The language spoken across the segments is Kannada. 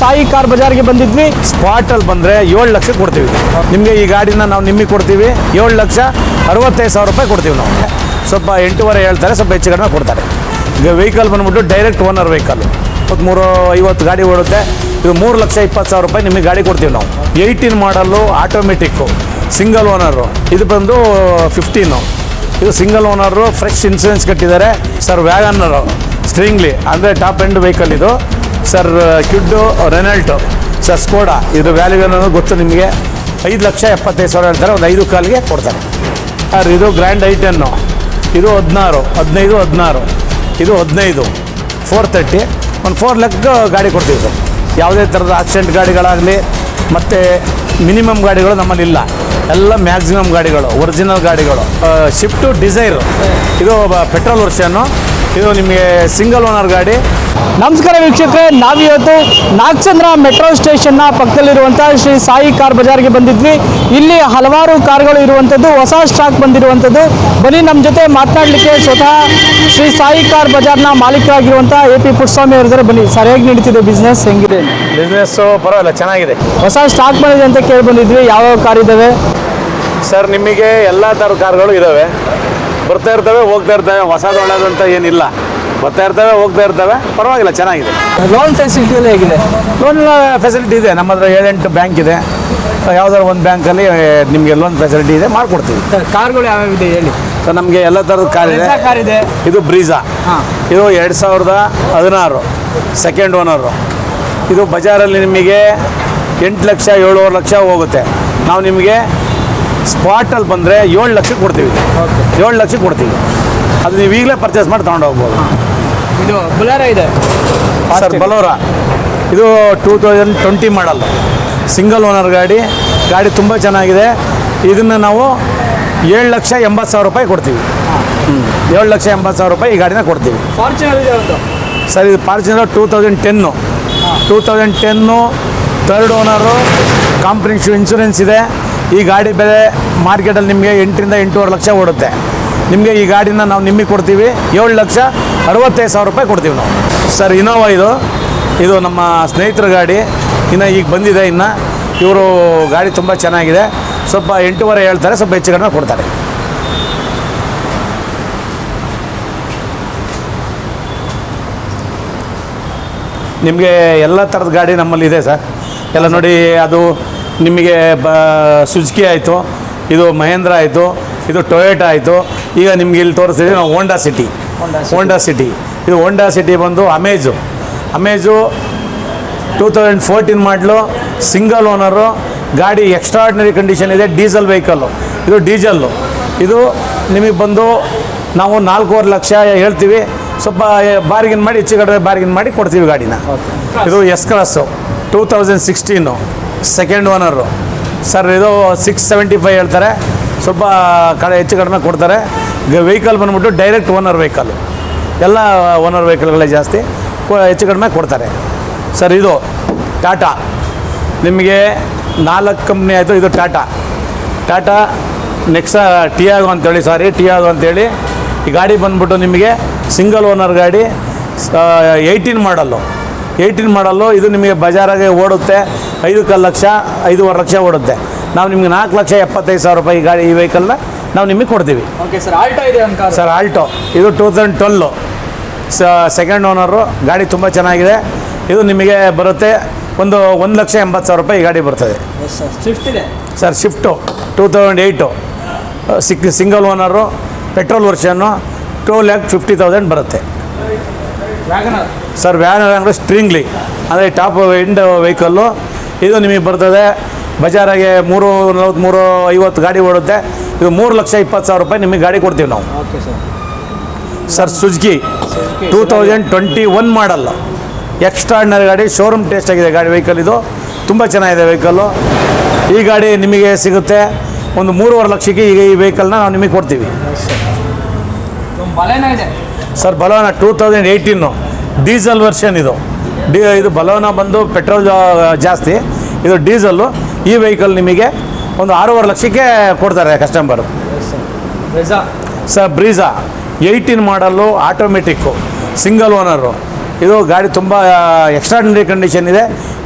ಸಾಯಿ ಕಾರ್ ಬಜಾರ್ಗೆ ಬಂದಿದ್ವಿ. ಸ್ಪಾಟಲ್ಲಿ ಬಂದ್ರೆ ಏಳು ಲಕ್ಷ ಕೊಡ್ತೀವಿ. ನಿಮಗೆ ಈ ಗಾಡಿನ ನಾವು ನಿಮಗೆ ಕೊಡ್ತೀವಿ. ಏಳು ಲಕ್ಷ ಅರವತ್ತೈದು ಸಾವಿರ ರೂಪಾಯಿ ಕೊಡ್ತೀವಿ ನಾವು. ಸ್ವಲ್ಪ ಎಂಟೂವರೆ ಹೇಳ್ತಾರೆ, ಸ್ವಲ್ಪ ಹೆಚ್ಚು ಕಡಿಮೆ ಕೊಡ್ತಾರೆ. ಈಗ ವೆಹಿಕಲ್ ಬಂದ್ಬಿಟ್ಟು ಡೈರೆಕ್ಟ್ ಓನರ್ ವೆಹಿಕಲ್ ಇಪ್ಪತ್ತ್ಮೂರು ಐವತ್ತು ಗಾಡಿ ಓಡುತ್ತೆ. ಇದು ಮೂರು ಲಕ್ಷ ಇಪ್ಪತ್ತು ಸಾವಿರ ರೂಪಾಯಿ ನಿಮಗೆ ಗಾಡಿ ಕೊಡ್ತೀವಿ ನಾವು. Eighteen model automatic single owner ಇದು ಬಂದು ಫಿಫ್ಟೀನು ಇದು ಸಿಂಗಲ್ ಓನರು ಫ್ರೆಶ್ ಇನ್ಸೂರೆನ್ಸ್ ಕಟ್ಟಿದ್ದಾರೆ. ಸರ್ ವ್ಯಾಗನ್ನರು ಸ್ಟ್ರಿಂಗ್ಲಿ ಅಂದರೆ ಟಾಪ್ ಎಂಡ್ ವೆಹಿಕಲ್ ಇದು. Sir Kwid, Renault, sir Skoda ಇದು ವ್ಯಾಲ್ಯೂ ಏನೋ ಗೊತ್ತು ನಿಮಗೆ? ಐದು ಲಕ್ಷ ಎಪ್ಪತ್ತೈದು ಸಾವಿರ ಹೇಳ್ತಾರೆ, ಒಂದು ಐದು ಕಾಲಿಗೆ ಕೊಡ್ತಾರೆ. ಸರ್, ಇದು ಗ್ರ್ಯಾಂಡ್ ಐ ಇದು ಹದಿನಾರು, ಹದಿನೈದು, ಹದಿನಾರು. ಇದು ಹದಿನೈದು ಫೋರ್ ತರ್ಟಿ ಒಂದು ಫೋರ್ ಲ್ಯಾಕ್ ಗಾಡಿ ಕೊಡ್ತೀವಿ ಸರ್. ಯಾವುದೇ ಥರದ ಆಕ್ಸಿಡೆಂಟ್ ಗಾಡಿಗಳಾಗಲಿ, ಮತ್ತು ಮಿನಿಮಮ್ ಗಾಡಿಗಳು ನಮ್ಮಲ್ಲಿ ಇಲ್ಲ. ಎಲ್ಲ ಮ್ಯಾಕ್ಸಿಮಮ್ ಗಾಡಿಗಳು ಒರಿಜಿನಲ್ ಗಾಡಿಗಳು. ಶಿಫ್ಟು ಡಿಸೈರು ಇದು ಪೆಟ್ರೋಲ್ ವರ್ಷನ್ನು ಇದು ನಿಮಗೆ ಸಿಂಗಲ್ ಓನರ್ ಗಾಡಿ. ನಮಸ್ಕಾರ ವೀಕ್ಷಕರೇ ನಾವಿವತ್ತು ನಾಗಚಂದ್ರ ಮೆಟ್ರೋ ಸ್ಟೇಷನ್ನ ಪಕ್ಕದಲ್ಲಿರುವಂಥ ಶ್ರೀ ಸಾಯಿ ಕಾರ್ ಬಜಾರ್ಗೆ ಬಂದಿದ್ವಿ. ಇಲ್ಲಿ ಹಲವಾರು ಕಾರ್ಗಳು ಇರುವಂಥದ್ದು ಹೊಸ ಸ್ಟಾಕ್ ಬಂದಿರುವಂಥದ್ದು ಬನ್ನಿ ನಮ್ಮ ಜೊತೆ ಮಾತನಾಡಲಿಕ್ಕೆ ಸ್ವತಃ ಶ್ರೀ ಸಾಯಿ ಕಾರ್ ಬಜಾರ್ನ ಮಾಲೀಕರಾಗಿರುವಂಥ ಎ ಪಿ ಪುಟ್ಟಸ್ವಾಮಿ ಅವರಿದ್ದಾರೆ. ಬನ್ನಿ ಸರಿಯಾಗಿ ನಡೀತಿದೆ ಬಿಸ್ನೆಸ್ ಹೆಂಗಿದೆ? ಬಿಸ್ನೆಸ್ಸು ಪರವಾಗಿಲ್ಲ ಚೆನ್ನಾಗಿದೆ. ಹೊಸ ಸ್ಟಾಕ್ ಬಂದಿದೆ ಅಂತ ಕೇಳಿ ಬಂದಿದ್ವಿ. ಯಾವ್ಯಾವ ಕಾರ್ ಇದ್ದಾವೆ ಸರ್ ನಿಮಗೆ ಎಲ್ಲ ಥರ ಕಾರ್ಗಳು ಇದ್ದಾವೆ ಬರ್ತಾ ಇರ್ತವೆ ಹೋಗ್ತಾ ಇರ್ತವೆ. ಹೊಸದು ಒಳ್ಳೆದಂತ ಏನಿಲ್ಲ. ಬರ್ತಾ ಇರ್ತವೆ ಹೋಗ್ತಾ ಇರ್ತವೆ. ಪರವಾಗಿಲ್ಲ ಚೆನ್ನಾಗಿದೆ. ಲೋನ್ ಫೆಸಿಲಿಟಿ ಎಲ್ಲ ಹೇಗಿದೆ? ಲೋನ್ ಫೆಸಿಲಿಟಿ ಇದೆ. ನಮ್ಮ ಹತ್ರ ಏಳೆಂಟು ಬ್ಯಾಂಕ್ ಇದೆ. ಯಾವ್ದಾದ್ರು ಒಂದು ಬ್ಯಾಂಕಲ್ಲಿ ನಿಮಗೆ ಲೋನ್ ಫೆಸಿಲಿಟಿ ಇದೆ ಮಾಡಿಕೊಡ್ತೀವಿ. ಕಾರ್ಗಳು ಯಾವ್ಯಾವ ಇದೆ ಹೇಳಿ? ಸೊ ನಮಗೆ ಎಲ್ಲ ಥರದ ಕಾರ್ ಇದೆ. ಕಾರ್ ಇದೆ. ಇದು ಬ್ರೀಜಾ ಇದು ಎರಡು ಸಾವಿರದ ಹದಿನಾರು ಸೆಕೆಂಡ್ ಓನರು ಇದು ಬಜಾರಲ್ಲಿ ನಿಮಗೆ ಎಂಟು ಲಕ್ಷ ಏಳುವರೆ ಲಕ್ಷ ಹೋಗುತ್ತೆ. ನಾವು ನಿಮಗೆ ಸ್ಪಾಟಲ್ಲಿ ಬಂದರೆ ಏಳು ಲಕ್ಷ ಕೊಡ್ತೀವಿ. ಏಳು ಲಕ್ಷ ಕೊಡ್ತೀವಿ. ಅದು ನೀವು ಈಗಲೇ ಪರ್ಚೇಸ್ ಮಾಡಿ ತೊಗೊಂಡು ಹೋಗ್ಬೋದು. ಇದು ಬುಲಾರ ಇದೆ. Sir Bolero. ಇದು two thousand twenty model single owner ಗಾಡಿ. ಗಾಡಿ ತುಂಬ ಚೆನ್ನಾಗಿದೆ. ಇದನ್ನು ನಾವು ಏಳು ಲಕ್ಷ ಎಂಬತ್ತು ಸಾವಿರ ರೂಪಾಯಿ ಕೊಡ್ತೀವಿ. ಹ್ಞೂ ಏಳು ಲಕ್ಷ ಎಂಬತ್ತು ಸಾವಿರ ರೂಪಾಯಿ ಈ ಗಾಡಿನ ಕೊಡ್ತೀವಿ. ಫಾರ್ಚುನರ್ ಇದೆ ಒಂದು. ಸರ್ ಇದು Fortuner two thousand ten two thousand ten third owner comprehensive insurance ಇದೆ. ಈ ಗಾಡಿ ಬೆಲೆ ಮಾರ್ಕೆಟಲ್ಲಿ ನಿಮಗೆ ಎಂಟರಿಂದ ಎಂಟೂವರೆ ಲಕ್ಷ ಓಡುತ್ತೆ. ನಿಮಗೆ ಈ ಗಾಡಿನ ನಾವು ನಿಮಗೆ ಕೊಡ್ತೀವಿ ಏಳು ಲಕ್ಷ ಅರವತ್ತೈದು ಸಾವಿರ ರೂಪಾಯಿ ಕೊಡ್ತೀವಿ ನಾವು. ಸರ್ ಇನೋವಾ ಇದು. ಇದು ನಮ್ಮ ಸ್ನೇಹಿತರ ಗಾಡಿ. ಇನ್ನು ಈಗ ಬಂದಿದೆ ಇನ್ನು. ಇವರು ಗಾಡಿ ತುಂಬ ಚೆನ್ನಾಗಿದೆ. ಸ್ವಲ್ಪ ಎಂಟೂವರೆ ಹೇಳ್ತಾರೆ, ಸ್ವಲ್ಪ ಹೆಚ್ಚು ಕಡಿಮೆ ಕೊಡ್ತಾರೆ. ನಿಮಗೆ ಎಲ್ಲ ಥರದ ಗಾಡಿ ನಮ್ಮಲ್ಲಿ ಇದೆ ಸರ್. ಎಲ್ಲ ನೋಡಿ, ಅದು ನಿಮಗೆ ಬ ಸುಜುಕಿ ಆಯಿತು, ಇದು ಮಹೇಂದ್ರ ಆಯಿತು, ಇದು ಟೊಯೋಟಾ ಆಯಿತು. ಈಗ ನಿಮ್ಗೆ ಇಲ್ಲಿ ತೋರಿಸ್ತೀವಿ ನಾವು ಹೋಂಡಾ ಸಿಟಿ ಹೋಂಡಾ ಸಿಟಿ ಇದು ಹೋಂಡಾ ಸಿಟಿ ಬಂದು Amaze Amaze two thousand fourteen model single owner ಗಾಡಿ ಎಕ್ಸ್ಟ್ರಾರ್ಡಿನರಿ ಕಂಡೀಷನ್ ಇದೆ ಡೀಸೆಲ್ ವೆಹಿಕಲ್ಲು ಇದು ಡೀಸೆಲ್ಲು ಇದು ನಿಮಗೆ ಬಂದು ನಾವು ನಾಲ್ಕೂವರೆ ಲಕ್ಷ ಹೇಳ್ತೀವಿ. ಸ್ವಲ್ಪ ಬಾರ್ಗಿನ್ ಮಾಡಿ ಹೆಚ್ಚು ಕಡಿಮೆ ಬಾರ್ಗಿನ್ ಮಾಡಿ ಕೊಡ್ತೀವಿ ಗಾಡಿನ. ಇದು S class two thousand sixteen second owner sir ಇದು ಸಿಕ್ಸ್ ಸೆವೆಂಟಿ ಫೈವ್ ಹೇಳ್ತಾರೆ. ಸ್ವಲ್ಪ ಕಡೆ ಹೆಚ್ಚು ಕಡಿಮೆ ಕೊಡ್ತಾರೆ. ವೆಹಿಕಲ್ ಬಂದ್ಬಿಟ್ಟು ಡೈರೆಕ್ಟ್ ಓನರ್ ವೆಹಿಕಲ್ ಎಲ್ಲ ಓನರ್ ವೆಹಿಕಲ್ಗಳೇ ಜಾಸ್ತಿ ಹೆಚ್ಚು ಕಡಿಮೆ ಕೊಡ್ತಾರೆ. ಸರ್, ಇದು ಟಾಟಾ. ನಿಮಗೆ ನಾಲ್ಕು ಕಂಪ್ನಿ ಆಯಿತು, ಇದು ಟಾಟಾ. ಟಾಟಾ ನೆಕ್ಸಾ ಟಿಯಾಗೋ ಅಂತೇಳಿ ಸಾರಿ ಟಿಯಾಗೋ ಅಂತೇಳಿ, ಈ ಗಾಡಿ ಬಂದ್ಬಿಟ್ಟು ನಿಮಗೆ ಸಿಂಗಲ್ ಓನರ್ ಗಾಡಿ ಏಯ್ಟೀನ್ ಮಾಡಲ್ಲು ಏಯ್ಟೀನ್ ಮಾಡಲ್ಲು ಇದು ನಿಮಗೆ ಬಜಾರಾಗೆ ಓಡುತ್ತೆ ಐದು ಕಾಲು ಲಕ್ಷ, ಐದೂವರೆ ಲಕ್ಷ ಓಡುತ್ತೆ. ನಾವು ನಿಮಗೆ ನಾಲ್ಕು ಲಕ್ಷ ಎಪ್ಪತ್ತೈದು ಸಾವಿರ ರೂಪಾಯಿ ಈ ಗಾಡಿ, ಈ ವೆಹಿಕಲ್ನ ನಾವು ನಿಮಗೆ ಕೊಡ್ತೀವಿ. ಓಕೆ ಸರ್ ಆಲ್ಟೋ ಇದೆ ಒಂದು ಸರ್ ಆಲ್ಟೋ ಇದು ಟೂ ತೌಸಂಡ್ ಟ್ವೆಲ್ಲು ಸ ಸೆಕೆಂಡ್ ಓನರು ಗಾಡಿ ತುಂಬ ಚೆನ್ನಾಗಿದೆ. ಇದು ನಿಮಗೆ ಬರುತ್ತೆ ಒಂದು ಒಂದು ಲಕ್ಷ ಎಂಬತ್ತು ಸಾವಿರ ರೂಪಾಯಿ ಈ ಗಾಡಿ ಬರ್ತದೆ. ಇದೆ? Sir Swift two thousand eight ಸಿಕ್ single owner petrol version two lakh fifty thousand ಬರುತ್ತೆ. ಸರ್ ವ್ಯಾನ್ ಅಂದರೆ ಸ್ಟ್ರಿಂಗ್ಲಿ ಅಂದರೆ ಟಾಪ್ ಎಂಡ್ ವೆಹಿಕಲ್ಲು ಇದು ನಿಮಗೆ ಬರ್ತದೆ. ಬಜಾರಾಗೆ ಮೂರು ನಲ್ವತ್ತ್ಮೂರು ಐವತ್ತು ಗಾಡಿ ಓಡುತ್ತೆ. ಇದು ಮೂರು ಲಕ್ಷ ಇಪ್ಪತ್ತು ಸಾವಿರ ರೂಪಾಯಿ ನಿಮಗೆ ಗಾಡಿ ಕೊಡ್ತೀವಿ ನಾವು. Okay sir. Sir Suzuki two thousand twenty one model. Extraordinary ಗಾಡಿ ಶೋರೂಮ್ ಟೇಸ್ಟ್ ಆಗಿದೆ ಗಾಡಿ ವೆಹಿಕಲ್ ಇದು. ತುಂಬ ಚೆನ್ನಾಗಿದೆ ವೆಹಿಕಲ್ಲು ಈ ಗಾಡಿ ನಿಮಗೆ ಸಿಗುತ್ತೆ. ಒಂದು ಮೂರುವರೆ ಲಕ್ಷಕ್ಕೆ ಈಗ ಈ ವೆಹಿಕಲ್ನ ನಾವು ನಿಮಗೆ ಕೊಡ್ತೀವಿ. Sir Baleno two thousand eighteen diesel version ಇದು. ಡಿ ಇದು ಬಲವನ ಬಂದು ಪೆಟ್ರೋಲ್ ಜಾಸ್ತಿ. ಇದು ಡೀಸೆಲ್ಲು ಈ ವೆಹಿಕಲ್ ನಿಮಗೆ ಒಂದು ಆರೂವರೆ ಲಕ್ಷಕ್ಕೆ ಕೊಡ್ತಾರೆ customer sir Brezza. Eighteen model automatic single owner ಇದು ಗಾಡಿ ತುಂಬ ಎಕ್ಸ್ಟ್ರಾಡಿನರಿ ಕಂಡೀಷನ್ ಇದೆ.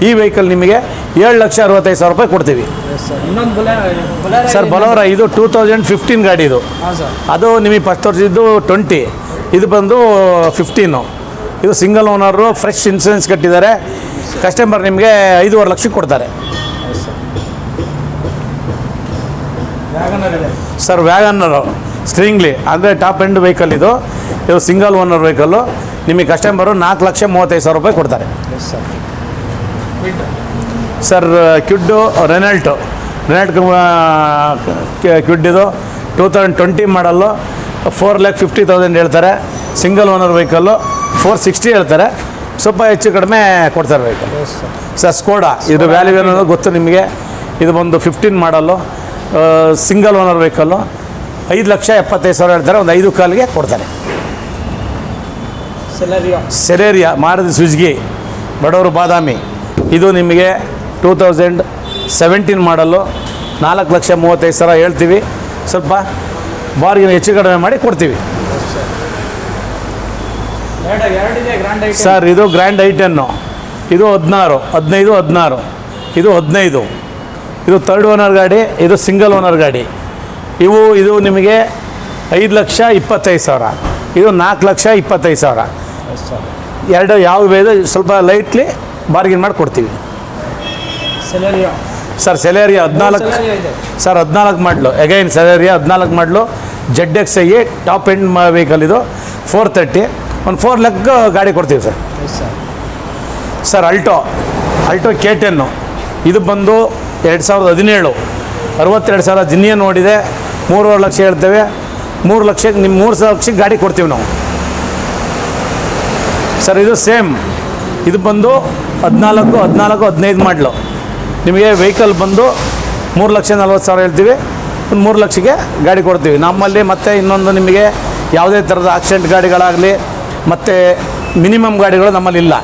ಈ ವೆಹಿಕಲ್ ನಿಮಗೆ ಏಳು ಲಕ್ಷ ಅರವತ್ತೈದು ಸಾವಿರ ರೂಪಾಯಿ ಕೊಡ್ತೀವಿ. ಸರ್ ಬಲೋರ ಇದು ಟೂ ತೌಸಂಡ್ ಫಿಫ್ಟೀನ್ ಗಾಡಿ ಇದು. ಅದು ನಿಮಗೆ ಫಸ್ಟ್ ತೋರಿಸಿದ್ದು ಟ್ವೆಂಟಿ ಇದು ಬಂದು ಫಿಫ್ಟೀನು ಇದು ಸಿಂಗಲ್ ಓನರು ಫ್ರೆಶ್ ಇನ್ಸೂರೆನ್ಸ್ ಕಟ್ಟಿದ್ದಾರೆ. ಕಸ್ಟಮರ್ ನಿಮಗೆ ಐದೂವರೆ ಲಕ್ಷಕ್ಕೆ ಕೊಡ್ತಾರೆ. ಸರ್ ವ್ಯಾಗನ್ನರು ಸ್ಟ್ರಿಂಗ್ಲಿ ಅಂದರೆ ಟಾಪ್ ಎಂಡ್ ವೆಹಿಕಲ್ ಇದು. ಇದು ಸಿಂಗಲ್ ಓನರ್ ವೆಹಿಕಲ್ಲು ನಿಮಗೆ ಕಸ್ಟಮರು ನಾಲ್ಕು ಲಕ್ಷ ಮೂವತ್ತೈದು ಸಾವಿರ ರೂಪಾಯಿ ಕೊಡ್ತಾರೆ. Sir Kwid Renault Renault Kwid ಇದು. Two thousand twenty model four lakh fifty thousand ಹೇಳ್ತಾರೆ. Single owner vehicle four sixty ಹೇಳ್ತಾರೆ. ಸ್ವಲ್ಪ ಹೆಚ್ಚು ಕಡಿಮೆ ಕೊಡ್ತಾರೆ ವೆಹಿಕಲ್ ಸರ್ ಸ್ಕೋಡಾ ಇದು ವ್ಯಾಲ್ಯೂ ಏನೋ ಗೊತ್ತು ನಿಮಗೆ. ಇದು ಒಂದು fifteen model single owner vehicle ಐದು ಲಕ್ಷ ಎಪ್ಪತ್ತೈದು ಸಾವಿರ ಹೇಳ್ತಾರೆ ಒಂದು ಐದು ಕಾಲಿಗೆ ಕೊಡ್ತಾರೆ. ಸೆಲೇರಿಯಾ ಸೆರೇರಿಯಾ ಮಾರುತಿ ಸುಜ್ಗಿ ಬಡವರು ಬಾದಾಮಿ. ಇದು ನಿಮಗೆ ಟೂ ತೌಸಂಡ್ ಸೆವೆಂಟೀನ್ ಮಾಡಲು ನಾಲ್ಕು ಲಕ್ಷ ಮೂವತ್ತೈದು ಸಾವಿರ ಹೇಳ್ತೀವಿ. ಸ್ವಲ್ಪ ಬಾರ್ಗಿನ ಹೆಚ್ಚು ಕಡಿಮೆ ಮಾಡಿ ಕೊಡ್ತೀವಿ. ಸರ್ ಇದು ಗ್ರ್ಯಾಂಡ್ ಐಟನ್ನು ಇದು ಹದಿನಾರು ಹದಿನೈದು ಹದಿನಾರು. ಇದು ಹದಿನೈದು. ಇದು ತರ್ಡ್ ಓನರ್ ಗಾಡಿ ಇದು ಸಿಂಗಲ್ ಓನರ್ ಗಾಡಿ. ಇವು ಇದು ನಿಮಗೆ ಐದು ಲಕ್ಷ ಇಪ್ಪತ್ತೈದು ಸಾವಿರ. ಇದು ನಾಲ್ಕು ಲಕ್ಷ ಇಪ್ಪತ್ತೈದು ಸಾವಿರ. ಎರಡು ಯಾವ ಬೇದ ಸ್ವಲ್ಪ ಲೈಟ್ಲಿ ಬಾರ್ಗಿನ್ ಮಾಡಿ ಕೊಡ್ತೀವಿ. ಸರ್ ಸೆಲೇರಿಯಾ ಹದಿನಾಲ್ಕು ಸರ್ ಹದಿನಾಲ್ಕು ಮಾಡಲು. ಅಗೈನ್ ಸೆಲೇರಿಯಾ ಹದಿನಾಲ್ಕು model. Z X I top end vehicle ಇದು. ಫೋರ್ ತರ್ಟಿ ಒಂದು ಫೋರ್ ಲ್ಯಾಕ್ ಗಾಡಿ ಕೊಡ್ತೀವಿ sir sir Alto Alto K ten ಇದು ಬಂದು ಎರಡು ಸಾವಿರದ ಹದಿನೇಳು, ಅರವತ್ತೆರಡು ಸಾವಿರ ಜಿನ್ನಿಯ ನೋಡಿದೆ ಮೂರುವರೆ ಲಕ್ಷ ಹೇಳ್ತೇವೆ. ಮೂರು ಲಕ್ಷಕ್ಕೆ ನಿಮ್ಮ ಮೂರು ಸಾವಿರ ಲಕ್ಷಕ್ಕೆ ಗಾಡಿ ಕೊಡ್ತೀವಿ ನಾವು. ಸರ್, ಇದು ಸೇಮ್. ಇದು ಬಂದು ಹದಿನಾಲ್ಕು ಹದಿನಾಲ್ಕು, ಹದಿನೈದು ಮಾಡಲು. ನಿಮಗೆ ವೆಹಿಕಲ್ ಬಂದು ಮೂರು ಲಕ್ಷ ನಲ್ವತ್ತು ಸಾವಿರ ಹೇಳ್ತೀವಿ. ಒಂದು ಮೂರು ಲಕ್ಷಕ್ಕೆ ಗಾಡಿ ಕೊಡ್ತೀವಿ. ನಮ್ಮಲ್ಲಿ ಮತ್ತೆ ಇನ್ನೊಂದು ನಿಮಗೆ ಯಾವುದೇ ಥರದ ಆಕ್ಸಿಡೆಂಟ್ ಗಾಡಿಗಳಾಗಲಿ, ಮತ್ತು ಮಿನಿಮಮ್ ಗಾಡಿಗಳು ನಮ್ಮಲ್ಲಿ ಇಲ್ಲ.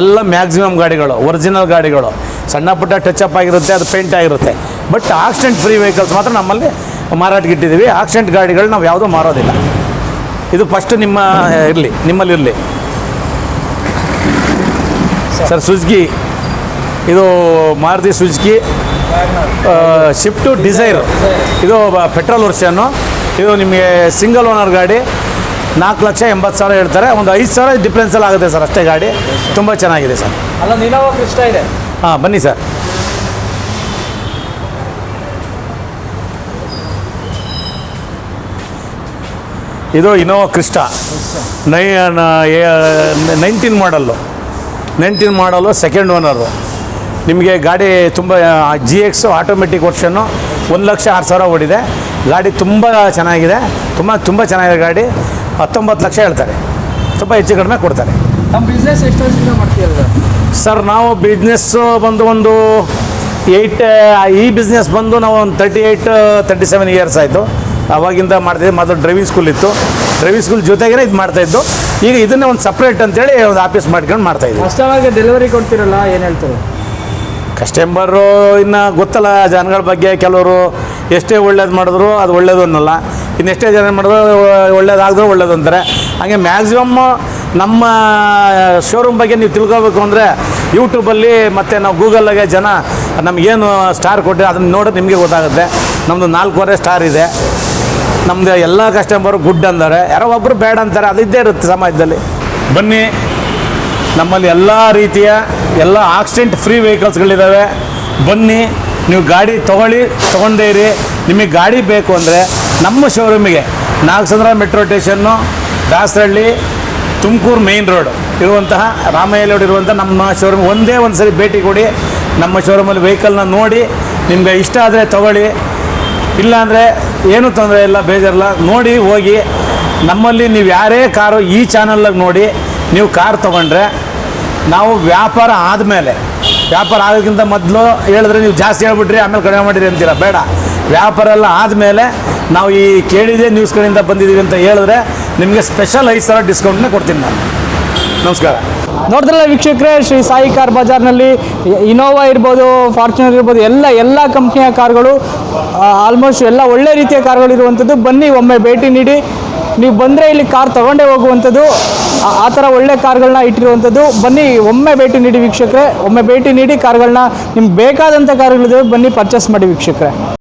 ಎಲ್ಲ ಮ್ಯಾಕ್ಸಿಮಮ್ ಗಾಡಿಗಳು, ಒರಿಜಿನಲ್ ಗಾಡಿಗಳು. ಸಣ್ಣ ಪುಟ್ಟ ಟಚ್ ಅಪ್ ಆಗಿರುತ್ತೆ, ಅದು ಪೇಂಟ್ ಆಗಿರುತ್ತೆ. ಬಟ್ ಆಕ್ಸಿಡೆಂಟ್ ಫ್ರೀ ವೆಹಿಕಲ್ಸ್ ಮಾತ್ರ ನಮ್ಮಲ್ಲಿ ಮಾರಾಟಕ್ಕೆ ಇಟ್ಟಿದ್ದೀವಿ. ಆಕ್ಸಿಡೆಂಟ್ ಗಾಡಿಗಳು ನಾವು ಯಾವುದೂ ಮಾರೋದಿಲ್ಲ. ಇದು ಫಸ್ಟ್ ನಿಮ್ಮ ಇರಲಿ, ನಿಮ್ಮಲ್ಲಿ ಇರಲಿ. ಸರ್ ಸುಜ್ಕಿ ಇದು ಮಾರುತಿ ಸುಜ್ಕಿ ಶಿಫ್ಟು ಡಿಸೈರ್ ಇದು ಪೆಟ್ರೋಲ್ ವರ್ಷನ್ನು ಇದು ನಿಮಗೆ ಸಿಂಗಲ್ ಓನರ್ ಗಾಡಿ. ನಾಲ್ಕು ಲಕ್ಷ ಎಂಬತ್ತು ಸಾವಿರ ಹೇಳ್ತಾರೆ. ಒಂದು ಐದು ಸಾವಿರ ಡಿಫ್ರೆನ್ಸಲ್ಲಿ ಆಗುತ್ತೆ ಸರ್ ಅಷ್ಟೇ ಗಾಡಿ. ತುಂಬ ಚೆನ್ನಾಗಿದೆ ಸರ್ ಅಲ್ಲ ನಿನೋವಾ ಇಷ್ಟ ಇದೆ. ಹಾಂ, ಬನ್ನಿ ಸರ್. ಇದು ಇನೋವಾ ಕ್ರಿಸ್ಟಾ ನೈ nineteen model nineteen model second owner ನಿಮಗೆ ಗಾಡಿ ತುಂಬ ಜಿ ಎಕ್ಸು ಆಟೋಮೆಟಿಕ್ ವರ್ಷನ್ನು ಒಂದು ಲಕ್ಷ ಆರು ಸಾವಿರ ಓಡಿದೆ. ಗಾಡಿ ತುಂಬ ಚೆನ್ನಾಗಿದೆ. ತುಂಬ ತುಂಬ ಚೆನ್ನಾಗಿದೆ ಗಾಡಿ. ಹತ್ತೊಂಬತ್ತು ಲಕ್ಷ ಹೇಳ್ತಾರೆ. ಸ್ವಲ್ಪ ಹೆಚ್ಚು ಕಡಿಮೆ ಕೊಡ್ತಾರೆ. ನಮ್ಮ ಬಿಸ್ನೆಸ್ ಎಷ್ಟು ವರ್ಷದಿಂದ ಮಾಡ್ತೀರ ಸರ್ ನಾವು ಬಿಸ್ನೆಸ್ಸು ಬಂದು ಒಂದು ಏಯ್ಟ್ ಈ ಬಿಸ್ನೆಸ್ ಬಂದು ನಾವು ಒಂದು thirty eight thirty seven years ಆಯಿತು. ಅವಾಗಿಂದ ಮಾಡ್ತಿದ್ದೆ ಮೊದಲು ಡ್ರೈವಿಂಗ್ ಸ್ಕೂಲ್ ಇತ್ತು. ಡ್ರೈವಿಂಗ್ ಸ್ಕೂಲ್ ಜೊತೆಗೇನೆ ಇದು ಮಾಡ್ತಾ ಇದ್ದು. ಈಗ ಇದನ್ನೇ ಒಂದು ಸಪ್ರೇಟ್ ಅಂತೇಳಿ ಒಂದು ಆಫೀಸ್ ಮಾಡ್ಕೊಂಡು ಮಾಡ್ತಾಯಿದ್ವಿ ಕಸ್ಟಮರ್ಗೆ ಡೆಲಿವರಿ ಕೊಡ್ತಿರಲ್ಲ ಏನು ಹೇಳ್ತಾರೆ? ಕಸ್ಟಮರು ಇನ್ನು ಗೊತ್ತಲ್ಲ ಜನಗಳ ಬಗ್ಗೆ ಕೆಲವರು ಎಷ್ಟೇ ಒಳ್ಳೇದು ಮಾಡಿದ್ರು ಅದು ಒಳ್ಳೇದು ಅನ್ನಲ್ಲ. ಇನ್ನೆಷ್ಟೇ ಜನ ಮಾಡಿದ್ರು ಒಳ್ಳೇದಾಗದ್ರು ಒಳ್ಳೇದು ಅಂತಾರೆ ಹಾಗೆ ಮ್ಯಾಕ್ಸಿಮಮ್ ನಮ್ಮ ಶೋರೂಮ್ ಬಗ್ಗೆ ನೀವು ತಿಳ್ಕೋಬೇಕು ಅಂದರೆ ಯೂಟ್ಯೂಬಲ್ಲಿ ಮತ್ತು ನಾವು ಗೂಗಲ್ಲಾಗೆ ಜನ ನಮಗೇನು ಸ್ಟಾರ್ ಕೊಟ್ಟರೆ ಅದನ್ನು ನೋಡೋದು ನಿಮಗೆ ಗೊತ್ತಾಗುತ್ತೆ. ನಮ್ಮದು ನಾಲ್ಕೂವರೆ ಸ್ಟಾರ್ ಇದೆ. ನಮ್ಮದು ಎಲ್ಲ ಕಸ್ಟಮರು ಗುಡ್ ಅಂತಾರೆ. ಯಾರೋ ಒಬ್ಬರು ಬೇಡ ಅಂತಾರೆ, ಅದು ಇದ್ದೇ ಇರುತ್ತೆ ಸಮಾಜದಲ್ಲಿ. ಬನ್ನಿ. ನಮ್ಮಲ್ಲಿ ಎಲ್ಲ ರೀತಿಯ ಎಲ್ಲ ಆಕ್ಸಿಡೆಂಟ್ ಫ್ರೀ ವೆಹಿಕಲ್ಸ್ಗಳಿದ್ದಾವೆ ಬನ್ನಿ, ನೀವು ಗಾಡಿ ತೊಗೊಳ್ಳಿ, ತೊಗೊಂಡೇ ಇರಿ. ನಿಮಗೆ ಗಾಡಿ ಬೇಕು ಅಂದರೆ ನಮ್ಮ ಶೋರೂಮಿಗೆ Nagasandra metro station Dasarahalli Tumakuru main road ಇರುವಂತಹ ರಾಮಯ್ಯ ರೋಡ್ ಇರುವಂಥ ನಮ್ಮ ಶೋರೂಮ್ ಒಂದೇ ಒಂದು ಸರಿ ಭೇಟಿ ಕೊಡಿ, ನಮ್ಮ ಶೋರೂಮಲ್ಲಿ ವೆಹಿಕಲ್ನ ನೋಡಿ, ನಿಮಗೆ ಇಷ್ಟ ಆದರೆ ತೊಗೊಳ್ಳಿ. ಇಲ್ಲಾಂದರೆ ಏನೂ ತೊಂದರೆ ಇಲ್ಲ, ಬೇಜಾರಿಲ್ಲ. ನೋಡಿ, ಹೋಗಿ. ನಮ್ಮಲ್ಲಿ ನೀವು ಯಾರೇ ಕಾರು ಈ ಚಾನಲ್ಲಾಗ ನೋಡಿ, ನೀವು ಕಾರ್ ತೊಗೊಂಡ್ರೆ, ನಾವು ವ್ಯಾಪಾರ ಆದಮೇಲೆ, ವ್ಯಾಪಾರ ಆಗೋಕ್ಕಿಂತ ಮೊದಲು ಹೇಳಿದ್ರೆ ನೀವು ಜಾಸ್ತಿ ಹೇಳ್ಬಿಟ್ರಿ, ಆಮೇಲೆ ಕಡಿಮೆ ಮಾಡಿರಿ ಅಂತೀರ. ಬೇಡ. ವ್ಯಾಪಾರ ಎಲ್ಲ ಆದಮೇಲೆ, ನಾವು ಈ ಕೇಳಿದೆ ನ್ಯೂಸ್ ಕಡೆಯಿಂದ ಬಂದಿದ್ದೀವಿ ಅಂತ ಹೇಳಿದ್ರೆ ನಿಮಗೆ ಸ್ಪೆಷಲ್ ಐದು ಸಾವಿರ ಡಿಸ್ಕೌಂಟ್ನ ಕೊಡ್ತೀನಿ ನಾನು. ನಮಸ್ಕಾರ. ನೋಡಿದ್ರಲ್ಲ ವೀಕ್ಷಕರೇ, ಶ್ರೀ ಸಾಯಿ ಕಾರ್ ಬಜಾರ್ನಲ್ಲಿ ಇನೋವಾ ಇರ್ಬೋದು ಫಾರ್ಚುನರ್ ಇರ್ಬೋದು, ಎಲ್ಲ ಎಲ್ಲ ಕಂಪ್ನಿಯ ಕಾರ್ಗಳು ಆಲ್ಮೋಸ್ಟ್ ಎಲ್ಲ ಒಳ್ಳೆ ರೀತಿಯ ಕಾರ್ಗಳು ಇರುವಂಥದ್ದು. ಬನ್ನಿ, ಒಮ್ಮೆ ಭೇಟಿ ನೀಡಿ. ನೀವು ಬಂದರೆ ಇಲ್ಲಿ ಕಾರ್ ತೊಗೊಂಡೇ ಹೋಗುವಂಥದ್ದು. ಆ ಥರ ಒಳ್ಳೆ ಕಾರ್ಗಳನ್ನ ಇಟ್ಟಿರುವಂಥದ್ದು. ಬನ್ನಿ, ಒಮ್ಮೆ ಭೇಟಿ ನೀಡಿ ವೀಕ್ಷಕರೇ. ಒಮ್ಮೆ ಭೇಟಿ ನೀಡಿ ಕಾರ್ಗಳನ್ನ ನಿಮ್ಗೆ ಬೇಕಾದಂಥ ಕಾರ್ಗಳಿದ್ದಾವೆ. ಬನ್ನಿ ಪರ್ಚೇಸ್ ಮಾಡಿ ವೀಕ್ಷಕರೇ.